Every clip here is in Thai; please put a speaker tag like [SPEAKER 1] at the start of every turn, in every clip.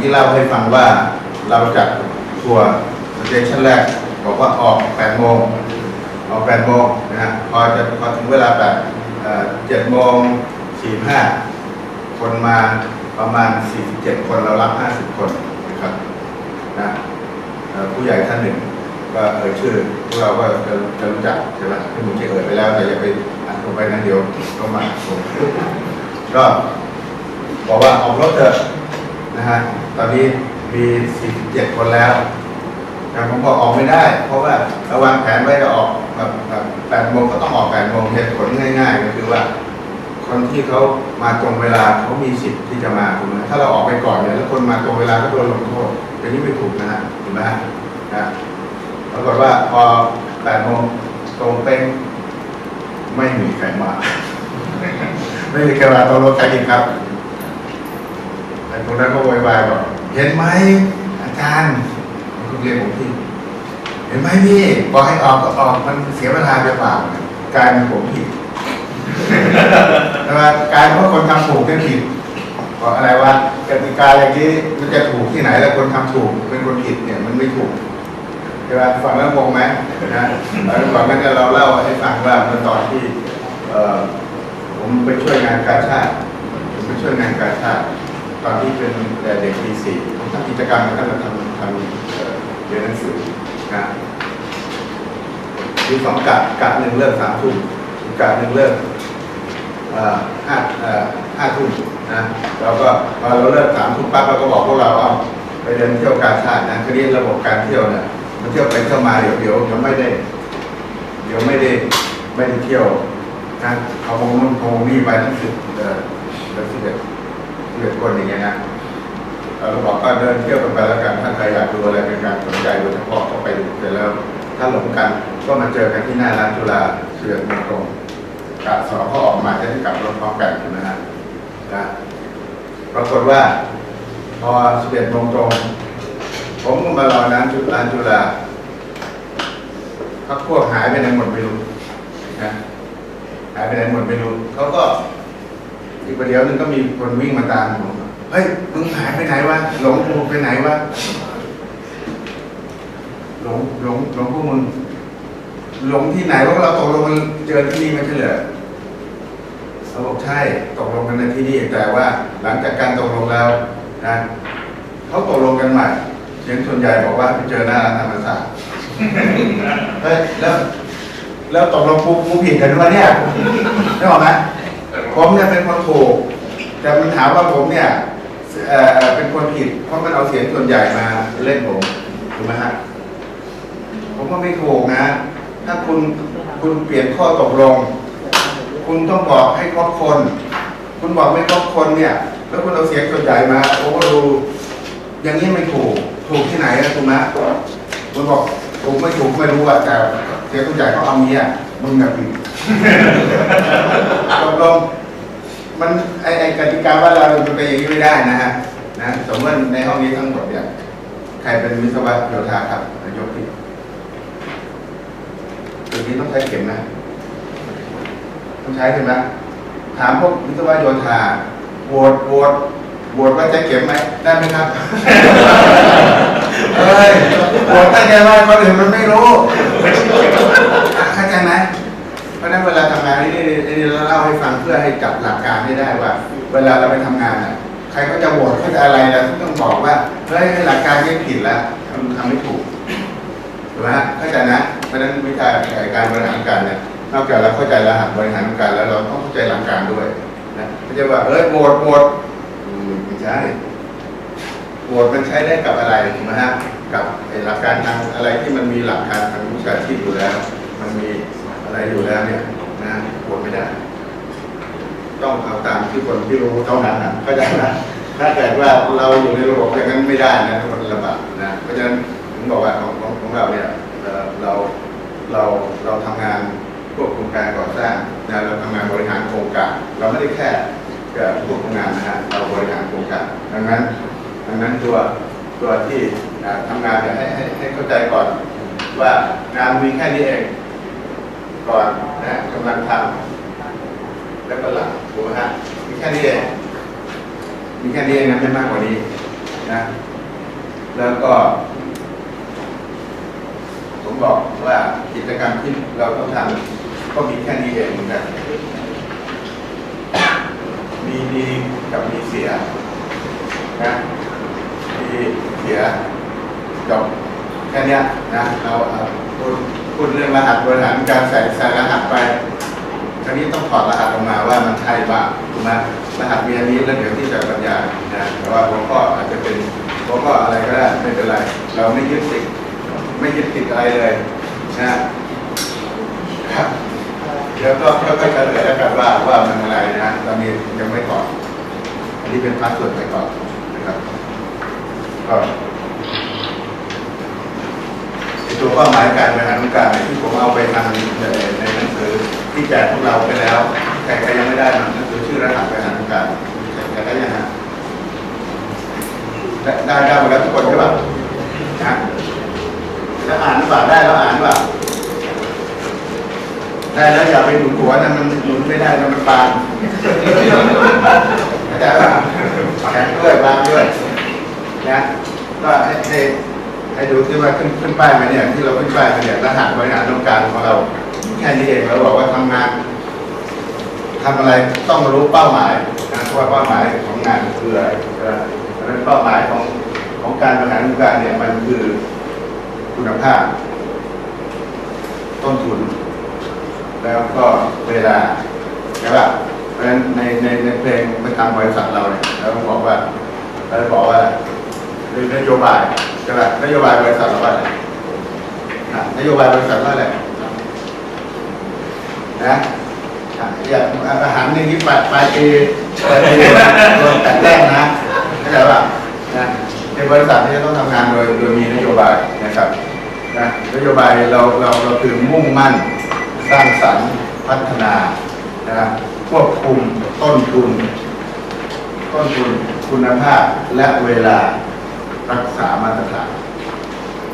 [SPEAKER 1] ที่เล่าให้ฟังว่าเราจัดทัวร์สเตชันแรกบอกว่าออก8โมงออก8โมงนะฮะพอจะพอถึงเวลาแบบ7โมง45คนมาประมาณ 47 คนเรารับ 50 คนนะครับนะผู้ใหญ่ท่านหนึ่งก็เอ่ยชื่อพวกเราก็จะจะรู้จักใช่ไหมที่ผมจะเอ่ยไปแล้วแต่อย่าไปอ่านลงไปนะเดี๋ยวก็มาผมก็บอกว่าออกรถเถอะ นะฮะตอนนี้มี47คนแล้วแต่ผมบอกออกไม่ได้ เพราะว่าเราวางแผนไว้จะออกแบบแบบ8โมงก็ต้องออก8โมงเหตุผลง่ายๆก็คือว่า คนที่เขามาตรงเวลาเขามีสิทธิ์ที่จะมาถูกไหมถ้าเราออกไปก่อนเนี่ยแล้วคนมาตรงเวลาก็โดนลงโทษเป็นนี่ไม่ถูกนะฮะถูกไหมฮะนะปรากฏว่าพอแปดโมงตรงเป้งไม่มีใครมา ไม่มีใครมาตรงรถใครอีกครับ ตรงนั้นก็โวยวายบอกเห็นไหมอาจารย์คุณเรียนผมที่เห็นไหมพี่บอกให้ออกก็ออกมันเสียเวลาไปเปล่ากลายเป็นผมผิดนะครับกลายเป็นว่าคนทำถูกเป็นผิดเพราะอะไรวะกติกาอย่างนี้มันจะถูกที่ไหนแล้วคนทำถูกเป็นคนผิดเนี่ยมันไม่ถูกใช่ไหมฟังแล้วงงไหมนะแล้วก่อนนั้นเราเล่าให้ฟังว่าเมื่อตอนที่ผมไปช่วยงานการชาติผมไปช่วยงานการชาติ ตอนที่เป็นเด็กปีสี่ทำกิจกรรมแล้วก็มาทำทำเอ่อเรียนหนังสือนะมีสองกะกะหนึ่งเลิกสามทุ่มอีกะหนึ่งเลิกเอ่อห้าห้าทุ่มนะเราก็พอเราเลิกสามทุ่มปั๊บเราก็บอกพวกเราเอาไปเดินเที่ยวการชาตินะทีนี้ระบบการเที่ยวเนี่ยมันเที่ยวไปเที่ยวมาเดี๋ยวเดี๋ยวเดี๋ยวไม่ได้ เดี๋ยวไม่ได้ไม่ได้เที่ยวนะเขาคงนู่นคงนี่ไปทั้งสิบเอ่อสิบเอ็ด เอ็ดคนอย่างเงี้ยนะเราบอกก็เดินเที่ยวกันไปแล้วกันถ้าใครอยากดูอะไรเป็นการสนใจโดยเฉพาะก็ไปดูเสร็จแล้ว ถ้าหลงกันก็มาเจอกันที่หน้าร้านจุฬาเสือกมตรงกะสอเขาออกมาจะได้กลับรถพร้อมกันนะฮะนะปรากฏว่าพอสิบเอ็ดโมงตรงผมก็มารอน้ำจุฬาจุฬาพักพวกหายไปไหนหมดไม่รู้นะหายไปไหนหมดไม่รู้เขาก็ อีกประเดี๋ยวนึงก็มีคนวิ่งมาตามผมเฮ้ยมึงหายไปไหนวะหลงกูไปไหนวะหลงหลงหลงพวกมึงหลงที่ไหนว่าเราตกลงกันเจอที่นี่ไม่ใช่เหรอเขาบอกใช่ตกลงกันในที่นี่แต่ว่าหลังจากการตกลงแล้วนะเขาตกลงกันใหม่เสียงส่วนใหญ่บอกว่าไปเจอหน้าธรรมศาสตร์เฮ้ยแล้วแล้วตกลงกูกูผิดกันวะเนี่ยได้บอกไหม ผมเนี่ยเป็นคนถูก แต่มันถามว่าผมเนี่ยเอ่อเออเป็นคนผิด เพราะมันเอาเสียงส่วนใหญ่มาเล่นผมถูกไหมฮะผมก็ไม่ถูกนะ ถ้าคุณคุณเปลี่ยนข้อตกลง คุณต้องบอกให้ครบคน คุณบอกไม่ครบคนเนี่ย แล้วคุณเอาเสียงส่วนใหญ่มาโอ้ดูอย่างนี้ไม่ถูก ถูกที่ไหนนะคุณนะคุณบอกถูกไม่ถูกไม่รู้อะแต่เสียงส่วนใหญ่เขาเอาเงี้ยมึงน่ะผิดตกลง มันไอไอกติกาว่าเราเป็นไปอย่างนี้ไม่ได้นะฮะนะสมมติในห้องนี้ทั้งหมดเนี่ยใครเป็นวิศวะโยธาครับยกที่ตัวนี้ต้องใช้เข็มนะต้องใช้ใช่ไหมถามพวกวิศวะโยธาโหวตโหวตโหวตว่าจะเข็มไหมได้ไหมครับเอ้ยโหวตตั้งใจว่าคนอื่นมันไม่รู้เข้าใจไหม เพราะฉะนั้นเวลาทำงานนี่นี่เราเล่าให้ฟังเพื่อให้จับหลักการให้ได้ว่า เวลาเราไปทำงานน่ะใครก็จะโหวตเขาจะอะไรเราต้องบอกว่าเฮ้ยหลักการนี้ผิดแล้วทำทำไม่ถูกถูกไหมเข้าใจนะเพราะฉะนั้นวิชาการบริหารการเนี่ยนอกจากเราเข้าใจรหัสบริหารการแล้วเราต้องเข้าใจหลักการด้วยนะไม่ใช่ว่าเอ้ยโหวตโหวตอืมไม่ใช่โหวตมันใช้ได้กับอะไรถูกไหมฮะกับหลักการทางอะไรที่มันมีหลักการทางวิชาชีพอยู่แล้ว มันมี อะไรอยู่แล้วเนี่ยนะโหวตไม่ได้ ต้องเอาตามที่คนที่รู้เท่านั้นนะเข้าใจนะถ้าเกิดว่าเราอยู่ในระบบอย่างนั้นไม่ได้นะมันลำบากนะเพราะฉะนั้นผมบอกว่าของของของเราเนี่ยเราเราเราทำงานควบคุมการก่อสร้างนะเราทำงานบริหารโครงการเราไม่ได้แค่เอ่ควบคุมงานนะฮะเราบริหารโครงการดังนั้นดังนั้นตัวตัวที่อ่าทำงานเนี่ยให้ให้ให้เข้าใจก่อนว่างานมีแค่นี้เอง ก่อนนะกำลังทำแล้วก็หลังถูกไหมฮะมีแค่นี้เองมีแค่นี้เองนะไม่มากกว่านี้นะแล้วก็ ผมบอกว่ากิจกรรมที่เราต้องทำก็มีแค่นี้เองเหมือนกันมีดีกับมีเสียนะมีเสียจบแค่นี้นะเราเอาพูด พูดเรื่องรหัสบริหารการใส่ใส่รหัสไปคราวนี้ต้องถอดรหัสออกมาว่ามันใช่บ้างถูกไหมรหัสมีอันนี้แล้วเดี๋ยวที่จะบรรยายนะแต่ว่าหัวข้ออาจจะเป็นหัวข้ออะไรก็ได้ไม่เป็นไร เราไม่ยึดติดไม่ยึดติดอะไรเลยนะครับเดี๋ยวก็ค่อยๆเฉลยแล้วกันว่าว่ามันอะไรนะตอนนี้ยังไม่ตอบอันนี้เป็นพาสเวิร์ดไปก่อนนะครับก็ไอ้ ตัวเป้าหมายการบริหารองค์การที่ผมเอาไปทำในในหนังสือที่แจกพวกเราไปแล้ว แต่ใครยังไม่ได้มันหนังสือชื่อรหัสบริหารองค์การแจกได้ยังฮะได้ได้หมดแล้วทุกคนใช่ป่ะนะแล้วอ่านหรือเปล่าได้แล้วอ่านหรือเปล่าได้แล้วอย่าไปหนุนหัวนะมันหนุนไม่ได้นะมันบานเข้าใจป่ะแข็งด้วยบานด้วยนะก็ให้ ให้ดูที่ว่าขึ้นขึ้นป้ายมาเนี่ยที่เราขึ้นป้ายมาเนี่ยรหัสบริหารองค์การของเราแค่นี้เองเราบอกว่าทำงานทำอะไรต้องรู้เป้าหมายนะว่าเป้าหมายของงานคืออะไรเพราะฉะนั้นเป้าหมายของของการบริหารองค์การเนี่ยมันคือคุณภาพ ต้นทุน แล้วก็เวลาใช่ป่ะเพราะฉะนั้นในในในเพลงประจำบริษัทเราเนี่ยเราบอกว่าเราบอกว่าคือนโยบาย ช่ป่ะนโยบายบริษัทเราว่าอะไรนโยบายบริษัทว่าอะไรนะอะอย่างอาหารในนี้ปลายปลายปีปลายปีโดนแต่แต้มนะเข้าใจป่ะนะในบริษัทที่จะต้องทำงานโดยโดยมีนโยบายนะครับนะนโยบายเราเราเราคือมุ่งมั่นสร้างสรรค์พัฒนานะควบคุมต้นทุน ต้นทุนคุณภาพและเวลา รักษามาตรฐาน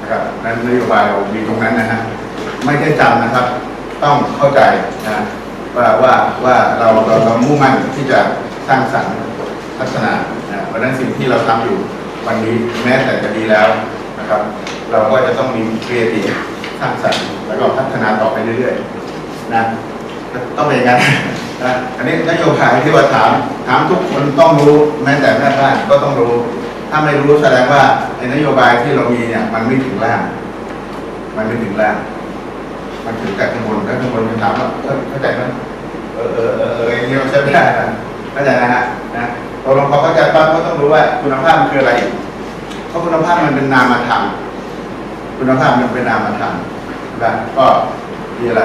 [SPEAKER 1] นะครับนั้นนโยบายเรามีตรงนั้นนะฮะไม่ใช่จำนะครับ ต้องเข้าใจนะว่าว่าว่าเราเราเรามุ่งมั่นที่จะสร้างสรรค์พัฒนานะเพราะนั้นสิ่งที่เราทำอยู่วันนี้แม้แต่จะดีแล้วนะครับ เราก็จะต้องมีครีเอทีฟสร้างสรรค์แล้วก็พัฒนาต่อไปเรื่อยๆนะต้องเป็นอย่างนั้นนะอันนี้นโยบายที่ว่าถามถามทุกคนต้องรู้แม้แต่แม่บ้านก็ต้องรู้ ถ้าไม่รู้แสดงว่าไอ้นโยบายที่เรามีเนี่ย มันไม่ถึงล่าง มันไม่ถึงล่าง มันถึงแต่ข้างบนแล้วข้างบนมันถามว่าเออเข้าใจไหมเออเออเออเอออย่างนี้มันใช้ไม่ได้เข้าใจนะฮะนะตกลงพอเข้าใจปั๊บก็ต้องรู้ว่าคุณภาพมันคืออะไรเพราะคุณภาพมันเป็นนามธรรมคุณภาพมันเป็นนามธรรมนะก็มีอะไร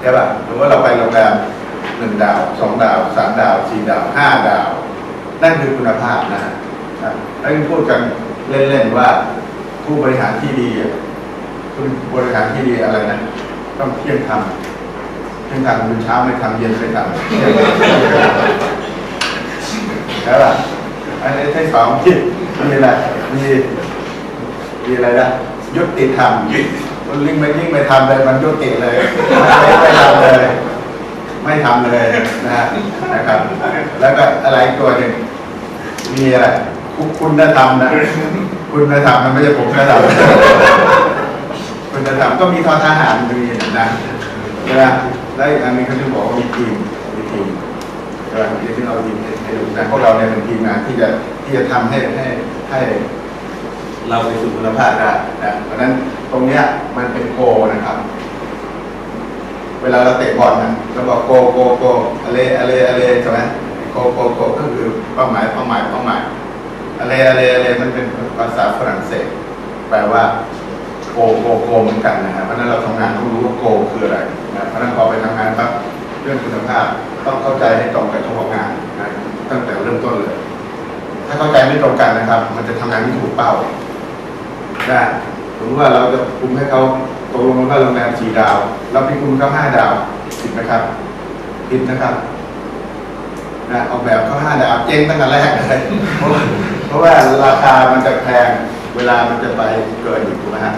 [SPEAKER 1] ใช่ป่ะหรือว่าเราไปโรงแรมหนึ่งดาวสองดาวสามดาวสี่ดาวห้าดาว นั่นคือคุณภาพนะฮะนะแล้วพูดกันเล่นๆว่าผู้บริหารที่ดีอะผู้บริหารที่ดีอะไรนะต้องเที่ยงทำเที่ยงทำมื้อเช้าไม่ทำเย็นไม่ทำแล้วล่ะอันนี้ที่สองที่มีอะไรมีมีอะไรนะยุติธรรมมันลิงไม่ยิ่งไม่ทำเลยมันยุติเลยไม่ไม่ทำเลย ไม่ทำเลยนะฮะนะครับ แล้วก็อะไรอีกตัวหนึ่ง มีอะไรคุคุณธรรมนะ คุณธรรมมันไม่ใช่ผมธรรมคุณธรรมก็มีทอทหารมีนะนะแล้วอีกอันหนึงเขาจะบอกว่ามีทีมมีทีมเออที่ที่เราทีมให้ให้ดูนะพวกเราเนี่ยเป็นทีมงานที่จะที่จะทำให้ให้ให้เราไปสู่คุณภาพได้นะเพราะฉะนั้นตรงเนี้ยมันเป็นโกนะครับ เวลาเราเตะบอลนะเราบอกโกโกโกอะไรอะไรอะไรใช่ไหม โกโกโกก็คือเป้าหมายเป้าหมายเป้าหมายอะไรอะไรอะไรมันเป็นภาษาฝรั่งเศส แปลว่าโกโกโกเหมือนกันนะฮะเพราะนั้นเราทำงานต้องรู้ว่าโกคืออะไรนะเพราะนั้นพอไปทำงานปั๊บเรื่องคุณภาพต้องเข้าใจให้ตรงกับเจ้าของงานนะตั้งแต่เริ่มต้นเลย ถ้าเข้าใจไม่ตรงกันนะครับ มันจะทำงานไม่ถูกเป้าได้สมมติว่าเราจะคุมให้เขาตกลงว่าโรงแรมสี่ดาว เราไปคุมเขาห้าดาวผิดนะครับผิดนะครับ นะออกแบบเขาห้าดาวเจ๊งตั้งแต่แรกเลยเพราะว่าเพราะว่าราคามันจะแพงเวลามันจะไปเกินอยู่ถูกไหมฮะ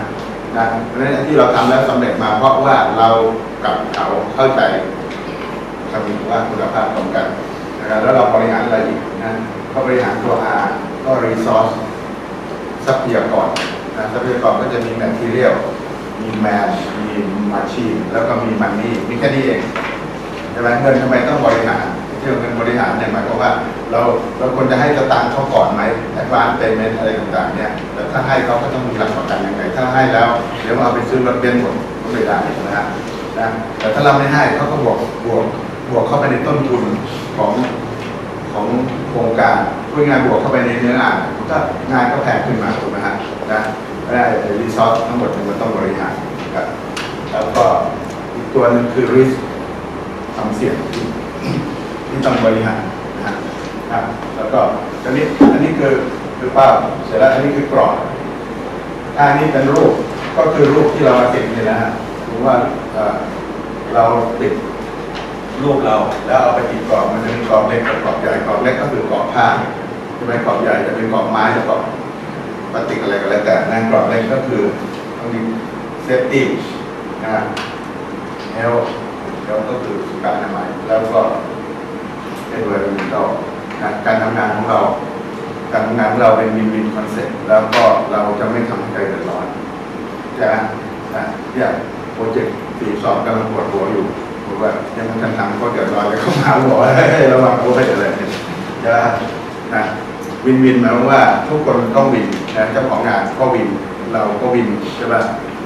[SPEAKER 1] นะเพราะฉะนั้นที่เราทำแล้วสำเร็จมาเพราะว่าเรากับเขาเข้าใจคำว่าคุณภาพตรงกันนะครับแล้วเราบริหารอะไรอีกนะก็บริหารตัว R ก็รีซอสทรัพยากรนะทรัพยากรก็จะมีแมทเทียลมีแมนมีมาชีนแล้วก็มีมันนี่มีแค่นี้เองใช่ไหมเงินทำไมต้องบริหาร ที่เงินบริหารเนี่ยหมายความว่า เราเราควรจะให้สตางค์เขาก่อนไหมแอดวานเ y เมนอะไรต่างๆเนี่ยแต่ถ้าให้เขาก็ต้องมีหลักประกันยังไงถ้าให้แล้วเดี๋ยวเอาไปซื้อรถเบนซ์หมดก็ไม่ได้นะฮะนะแต่ถ้าเราไม่ให้เขาก็บวกบวกบวกเข้าไปในต้นทุนของของโครงการพูดง่ายบวกเข้าไปในเนื้องานก็งานก็แพงขึ้นมาถูกไหมฮะนะได้รีซอสทั้งหมดมันต้องบริหารครับแล้วก็อีกตัวหนึ่งคือ risk ความเสี่ยง ที่ต้องบริหารนะฮะอะแล้วก็อันนี้อันนี้คือคือเป้าเสร็จแล้วอันนี้คือกรอบอันนี้เป็นรูปก็คือรูปที่เราติดนี่นะฮะหรือว่าเราติดรูปเราแล้วเอาไปติดกรอบมันจะมีกรอบเล็กกับกรอบใหญ่กรอบเล็กก็คือกรอบผ้าใช่ไหมกรอบใหญ่จะเป็นกรอบไม้หรือกรอบพลาสติกอะไรก็แล้วแต่นะกรอบเล็กก็คือต้องมีเซฟตี้นะเอลเอลก็คือสุขอนามัยแล้วก็ เอ็นเวอร์มินอลนะการทำงานของเรา การทำงานของเราเป็นวินวินคอนเซ็ปต์แล้วก็เราจะไม่ทำให้ใครเดือดร้อนจะนะอย่างโปรเจกต์สี่สองกำลังปวดหัวอยู่บอกว่ายังมันจะทำก็เดือดร้อนเลยเข้ามาบอกว่าให้ระวังโอ้ยอะไรเนี่ยจะนะวินวินหมายว่าทุกคนต้องวินนะเจ้าของงานก็วิน เราก็วินใช่ป่ะ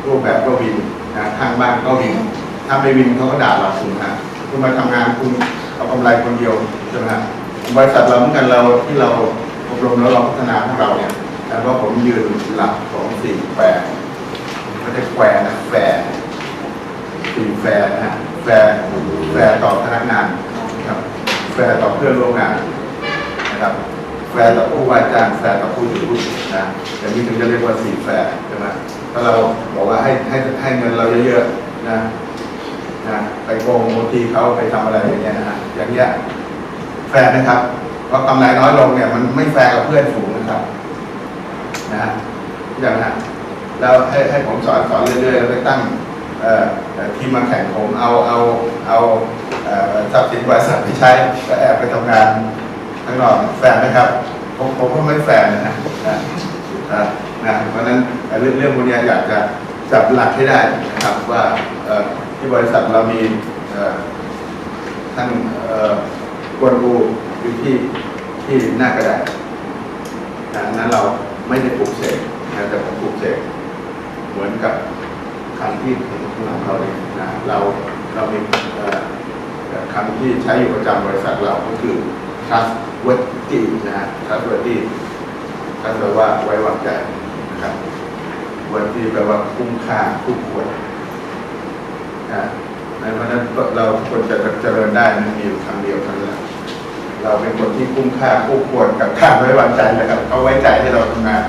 [SPEAKER 1] รูปแบบก็วินนะทางบ้านก็วิน ถ้าไม่วินเขาก็ด่าเราคุณนะคุณมาทำงานคุณ เอากำไรคนเดียวใช่ไหมฮะบริษัทเราเหมือนกันเราที่เราอบรมแล้วเราพัฒนาของเราเนี่ยแล้วก็ผมยืนหลักของสี่แปดไม่ได้แควนะแฟร์คือแฟร์นะฮะแฟร์แฟร์ต่อพนักงานนะครับแฟร์ต่อเพื่อนร่วมงานนะครับแฟร์ต่อผู้ว่าจ้างแฟร์ต่อผู้ถือหุ้นนะอย่างนี้ถึงจะเรียกว่าสี่แฟร์ใช่ไหมถ้าเราบอกว่าให้ให้ให้เงินเราเยอะๆนะ นะไปโกงโมทีเขาไปทำอะไรอย่างเงี้ยนะฮะอย่างเงี้ยแฟร์นะครับเพราะกำไรน้อยลงเนี่ย มันไม่แฟร์กับเพื่อนฝูงนะครับ นะฮะอย่างนั้นแล้วให้ให้ผมสอนสอนเรื่อยๆแล้วไปตั้งทีมมาแข่งผมเอาเอาเอาทรัพย์สินบริษัทไปใช้ก็แอบไปทำงานข้างนอกแฟนนะครับ ผมผมก็ไม่แฟนนะนะนะนะเพราะนั้นเรื่องเรื่องพวกนี้อยากจะจับหลักให้ได้นะครับว่า ที่บริษัทเรามีท่านกวนบูอยู่ที่ที่หน้ากระดาษดังนั้นเราไม่ได้ปลูกเสกนะแต่ผมปลูกเสกเหมือนกับคำที่ข้างหลังเราเลยนะเราเรามีคำที่ใช้อยู่ประจำบริษัทเราก็คือ trustworthy นะฮะ trustworthy trust แปลว่าไว้วางใจนะครับ worthy แปลว่าคุ้มค่าคู่ควร นะเพราะฉะนั้นเราควรจะเจริญได้มันมีอยู่คำเดียวเท่านั้นแหละเราเป็นคนที่คุ้มค่าคู่ควรกับการไว้วางใจนะครับเขาไว้ใจให้เราทำงาน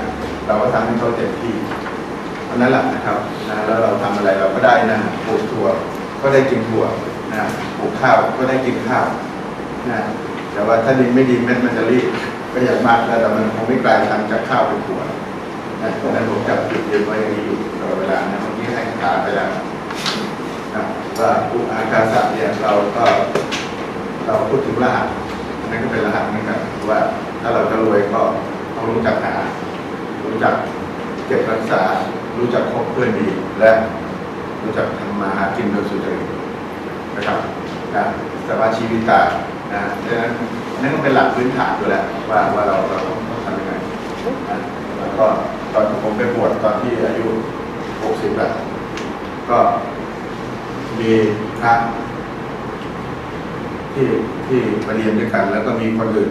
[SPEAKER 1] เราก็ทำให้เขาเต็มที่เพราะนั้นแหละนะครับนะแล้วเราทำอะไรเราก็ได้นะปลูกถั่วก็ได้กินถั่วนะปลูกข้าวก็ได้กินข้าวนะแต่ว่าถ้าดินไม่ดีเม็ดมันจะรีบก็อย่างมากแล้วแต่มันคงไม่กลายทำจากข้าวเป็นถั่วนะเพราะนั้นผมจับจุดยืนไว้อย่างนี้อยู่ตลอดเวลานะเมื่อกี้ให้คาไปแล้ว ว่าอุอาคาสะเนี่ยเราก็เราพูดถึงรหัสนั่นก็เป็นรหัสเหมือนกันว่าถ้าเราจะรวยก็ต้องรู้จักหา รู้จักเก็บรักษา รู้จักคบเพื่อนดี และรู้จักทำมาหากินโดยสุจริตนะครับนะสมาชีวิตานะดังนั้นนั่นก็เป็นหลักพื้นฐานอยู่แล้วว่าว่าเราเราต้องต้องทำยังไงนะแล้วก็ตอนผมไปบวชตอนที่อายุ 60แล้วก็ มีพระที่ที่มาเรียนด้วยกัน แล้วก็มีคนอื่น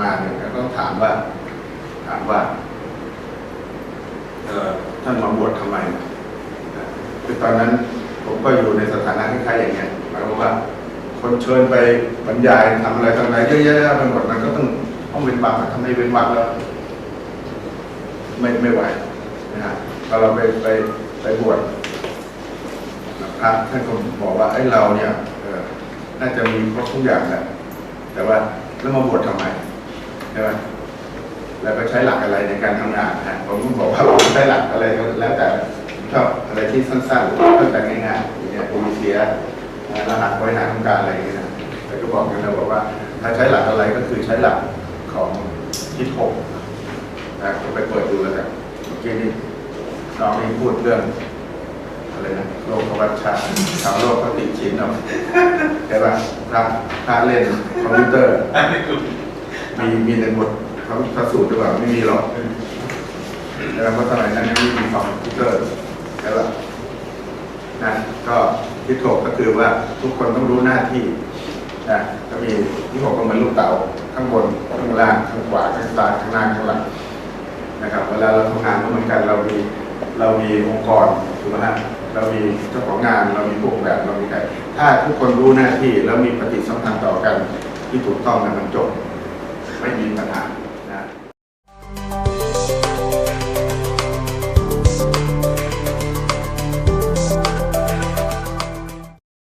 [SPEAKER 1] มาเนี่ยแล้วก็ถามว่า ถามว่าเออท่านมาบวชทำไมคือตอนนั้นผมก็อยู่ในสถานะคล้ายๆอย่างเงี้ยหมายความว่า คนเชิญไปบรรยายทำอะไรทำอะไรเยอะแยะไปหมดมันก็ต้องต้องเว้นวรรคอะทำไมเว้นวรรคแล้วไม่ไม่ไหวนะฮะพอเราไปไปไปบวช พระท่านก็บอกว่าไอ้เราเนี่ยน่าจะมีครบทุกอย่างแหละแต่ว่าแล้วมาบวชทำไมใช่ไหมแล้วก็ใช้หลักอะไรในการทำงานนะผมก็บอกว่าผมใช้หลักอะไรแล้วแต่ชอบอะไรที่สั้นๆตั้งแต่ง่ายๆอย่างเงี้ยโอเซียรหัสบริหารทำการอะไรอย่างเงี้ยนะแต่ก็บอกกันนะบอกว่า ถ้าใช้หลักอะไรก็คือใช้หลักของทิศหกนะไปเปิดดูแล้วกันเมื่อกี้นี่น้องนี่พูดเรื่อง อะไรนะโลกวัชชาชาวโลกก็ติดชินเนาะใช่ป่ะพระพระเล่นคอมพิวเตอร์ มีมีในบทเขาพระสูตรหรือเปล่าไม่มีหรอกแล้วเพราะสมัยนั้นไม่มีคอมพิวเตอร์ใช่ป่ะนะก็ที่ถกก็คือว่าทุกคนต้องรู้หน้าที่นะก็มีที่หกก็เหมือนลูกเต๋าข้างบนข้างล่างข้างขวาข้างซ้ายข้างหน้าข้างหลังนะครับเวลาเราทำงานก็เหมือนกันเรามีเรามีองค์กรถูกไหมฮะ เรามีเจ้าของงานเรามีผู้ออกแบบเรามีใครถ้าทุกคนรู้หน้าที่แล้วมีปฏิสัมพันธ์ต่อกันที่ถูกต้องนะมันจบไม่มีปัญหา